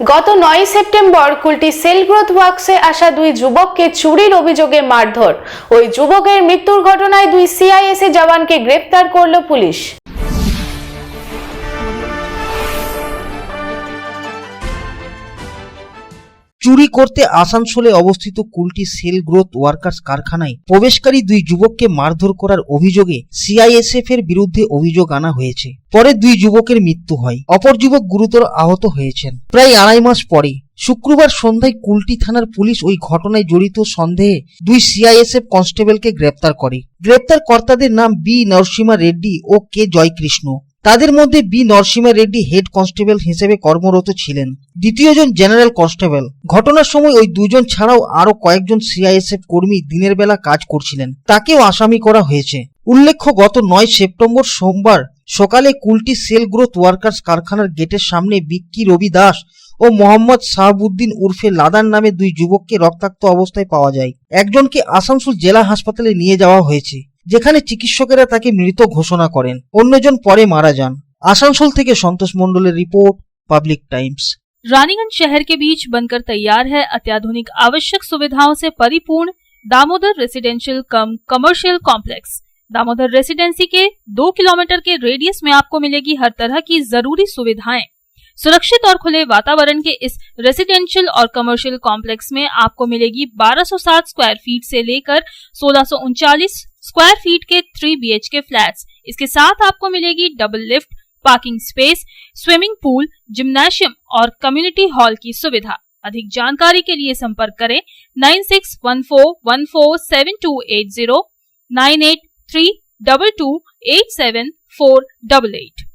গত নয় September Kulti cell growth ওয়ার্কসে আসা দুই যুবককে চুরির অভিযোগে মারধর। ওই যুবকের মৃত্যুর ঘটনায় দুই সিআইএসএ জওয়ানকে গ্রেপ্তার করল পুলিশ। চুরি করতে আসানসোলে অবস্থিত কুলটি সেল গ্রোথ ওয়ার্কার্স কারখানায় প্রবেশকারী দুই যুবককে মারধর করার অভিযোগে সিআইএসএফ এর বিরুদ্ধে অভিযোগ আনা হয়েছে। পরে দুই যুবকের মৃত্যু হয়। অপর যুবক গুরুতর আহত হয়েছেন। প্রায় আড়াই মাস পরে শুক্রবার সন্ধ্যায় কুলটি থানার পুলিশ ওই ঘটনায় জড়িত সন্দেহে দুই সিআইএসএফ কনস্টেবলকে গ্রেপ্তার করে। গ্রেপ্তার কর্তাদের নাম বি নরসিমা রেড্ডি ও কে জয়কৃষ্ণ। তাদের মধ্যে B Narasimha Reddy head constable হিসেবে কর্মরত ছিলেন। দ্বিতীয়জন জেনারেল কনস্টেবল। ঘটনার সময় ওই দুজন ছাড়াও আরও কয়েকজন সিআইএসএফ কর্মী দিনের বেলা কাজ করছিলেন। তাকেও আসামি করা হয়েছে। উল্লেখ্য, গত নয় সেপ্টেম্বর সোমবার সকালে কুলটি সেল গ্রোথ ওয়ার্কার্স কারখানার গেটের সামনে বিক্কি রবি দাস ও মোহাম্মদ শাহাবুদ্দিন উর্ফে লাদান নামে দুই যুবককে রক্তাক্ত অবস্থায় পাওয়া যায়। একজনকে আসানসোল জেলা হাসপাতালে নিয়ে যাওয়া হয়েছে। যেখানে চিকিৎসকেরা তাকে মৃত ঘোষণা করেন অন্যজন পরে মারা যান আসানসোল থেকে সন্তোষ মণ্ডলের রিপোর্ট পাবলিক টাইমস रानीगंज शहर के बीच बनकर तैयार है अत्याधुनिक आवश्यक सुविधाओं से परिपूर्ण Damodar residential cum commercial complex Damodar residency के दो किलोमीटर के रेडियस में आपको मिलेगी हर तरह की जरूरी सुविधाएं सुरक्षित और खुले वातावरण के इस रेसिडेंशियल और कमर्शियल कॉम्प्लेक्स में आपको मिलेगी 1260 स्क्वायर फीट से लेकर सोलह स्क्वायर फीट के थ्री बी के फ्लैट्स इसके साथ आपको मिलेगी double lift parking space swimming pool gymnasium और कम्युनिटी हॉल की सुविधा अधिक जानकारी के लिए संपर्क करें nine six one four one four seven two eight zero nine eight three double two eight seven four double eight